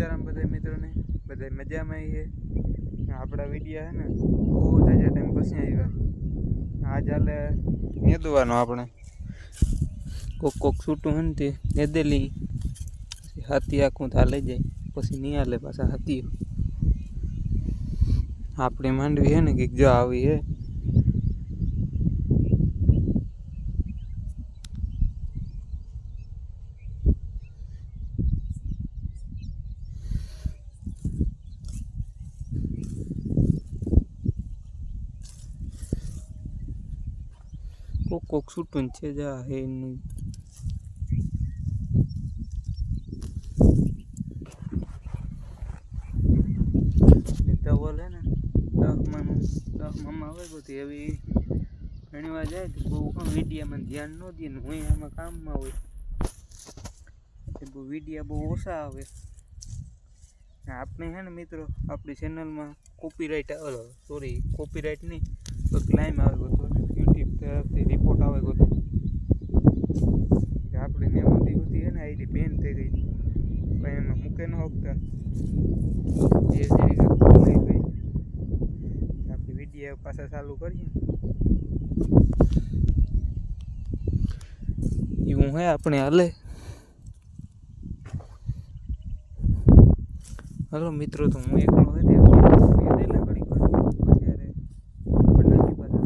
સીતારામ બધા મિત્રોને બધા મજામાં છે આપણા વિડીયા છે ને, બહુ જાજા ટાઈમ પછી આવ્યા આજ હાલે નેદવાનો આપણે. કોક કોક છૂટું હોય ને તે નેદેલી હાથી આખું લઈ જાય, પછી નહીં હાલે પાછા હાથીઓ. આપણી માંડવી છે ને કંઈક જો આવી છે કોક કોક છૂટું છે જા હે નહીં તવલ હે ને દસમાનું દસમામાં આવે બધી એવી ઘણી વાર જાય તો બહુ આમ વિડીયામાં ધ્યાન ન દે ને હું આમાં કામમાં હોય એટલે બહુ વિડીયા બહુ ઓછા આવે આપણે હે ને મિત્રો આપણી ચેનલમાં કોપીરાઇટ આવે સોરી કોપીરાઇટ નહીં તો ક્લાઇમ આવે ગયો યુટ્યુબ તરફથી રિપોર્ટ આવે ગયો કે આપણે નેવું દિવસથી હે ને આઈડી બેન થઈ ગઈ પણ એમાં મૂકે ન શકતા જે જે આપણે વીડિયો પાછા ચાલુ કરીએ. એવું હે આપણે હાલે? હલો મિત્રો, તો હું એકલો હોય તે દેલા ઘડી વાર પછી યારે બનાવી પાછા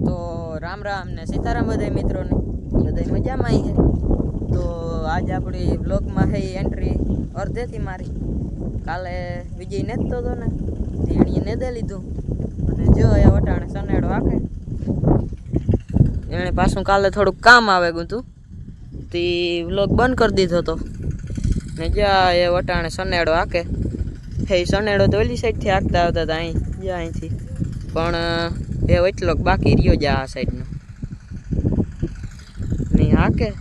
તો રામ રામ ને સીતારામ બધા મિત્રોને. બધા મજામાં આવી છે તો આજ આપણી બ્લોગમાં છે એન્ટ્રી અડધેથી મારી. કાલે વિજય નેતતો હતો ને તેણીએ નેદે લીધું. અને જો એ વટાણે સનેડો આખે એણે પાછું કાલે થોડુંક કામ આવે ગયું તું તે વ્લોગ બંધ કરી દીધો હતો. ને જ્યાં એ વટાણે સનેડો આકે હે સનેડો તો ઓલી સાઈડથી આંકતા આવતા હતા, અહીં, જ્યાં અહીંથી. પણ, એ એટલો બાકી રહ્યો જ આ સાઈડનો. નહીં હા કે?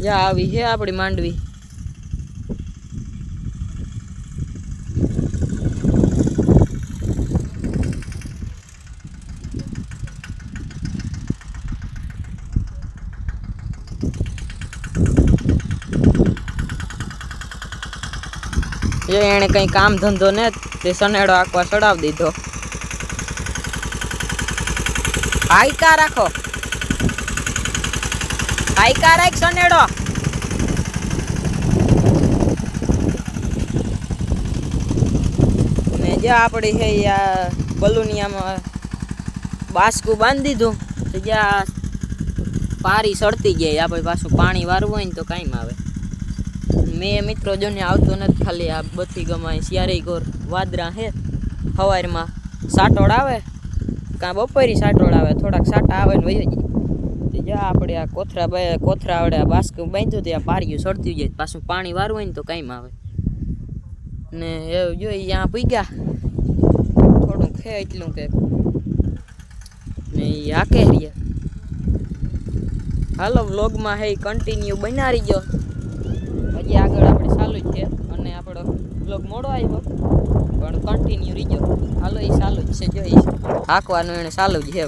જા આવી છે આપણી માંડવી. એણે કંઈ કામ ધંધો ને તે સનેડો આખવા ચડાવી દીધો. હાઈકા રાખો. હાઈકા રાખ સનેડો. ને જે આપણી છે આ બલુનિયામાં બાસકું બાંધી દીધું, તો જ્યાં પારી સડતી જાય આપણે પાછું પાણી વારવું હોય ને તો કાંઈ આવે. મેં મિત્રો જોને આવતો નથી ખાલી આ બધી ગમાય શિયારી ગોર, વાદરા હે સવારમાં સાટોડ આવે. કાં બપોરી સાટોળ આવે, થોડાક સાટા આવે ને વહી જા આપણે આ કોથરા કોથરા આવડે આ બાસ્ક બાંધ્યું ત્યાં પાર્યું સડતી જાય, પાછું પાણી વારવું હોય ને તો કાંઈ આવે. ને એવું જોઈ ત્યાં પૂગ્યા થોડું ખે એટલું કે ને એ આકે રહ્યા. હાલો, વ્લોગમાં હે કન્ટિન્યુ બનાવી ગયો હજી આગળ આપણે ચાલુ જ છે. અને આપણો બ્લોગ મોડો આવ્યો, પણ કન્ટિન્યુ હાલો એ ચાલુ છે જો એ હાંકવાનું એને ચાલુ જ છે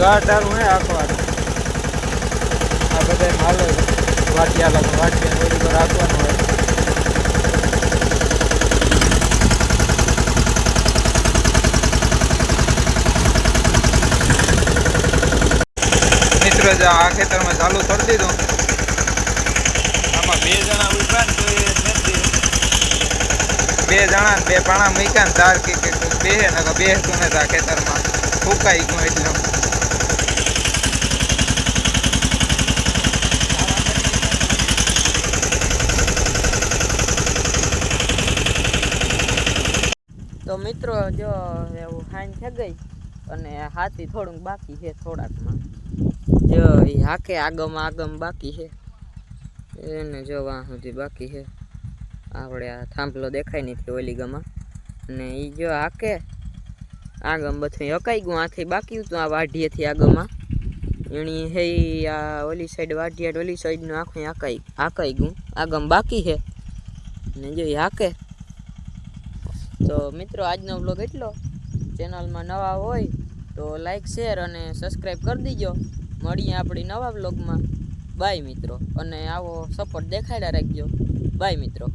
ગાટારું હે આખવાનું આ. બધા માલ વાટિયા લાગે વાટિયા થોડી પર રાખવાનું હોય. મિત્રો જો આ ખેતરમાં ચાલુ કરી દીધું. આમાં બે જણા ઊભા તો બે જણા બે પાણા મૂક્યા ને તાર કે બે ને બે તું ને આ ખેતરમાં ફૂકાઈ ગયું એટલે. મિત્રો જો એવું હાઈન થઈ ગઈ અને હાથી થોડુંક બાકી છે થોડાકમાં. જો એ હાકે આગમ આગમ બાકી છે. એને જો વાં સુધી બાકી છે. આપણે આ થાંભલો દેખાય નથી ઓલી ગમાં અને એ જો હાકે આગમ બધું હકાઈ ગયું, આથી બાકી હતું આ વાઢીએથી આગમાં એની હે ઈ આ ઓલી સાઈડ વાઢિયાટ ઓલી સાઈડનું આખું હાકાઈ હાકાઈ ગયું. આગમ બાકી છે. ને જો એ હાકે તો મિત્રો, આજનો બ્લોગ એટલો. ચેનલમાં નવા હોય તો લાઈક શેર અને સબસ્ક્રાઈબ કરી દીજો. મળીએ આપણી નવા બ્લોગમાં બાય મિત્રો. અને આવો સપોર્ટ દેખાડ્યા રાખજો. બાય મિત્રો.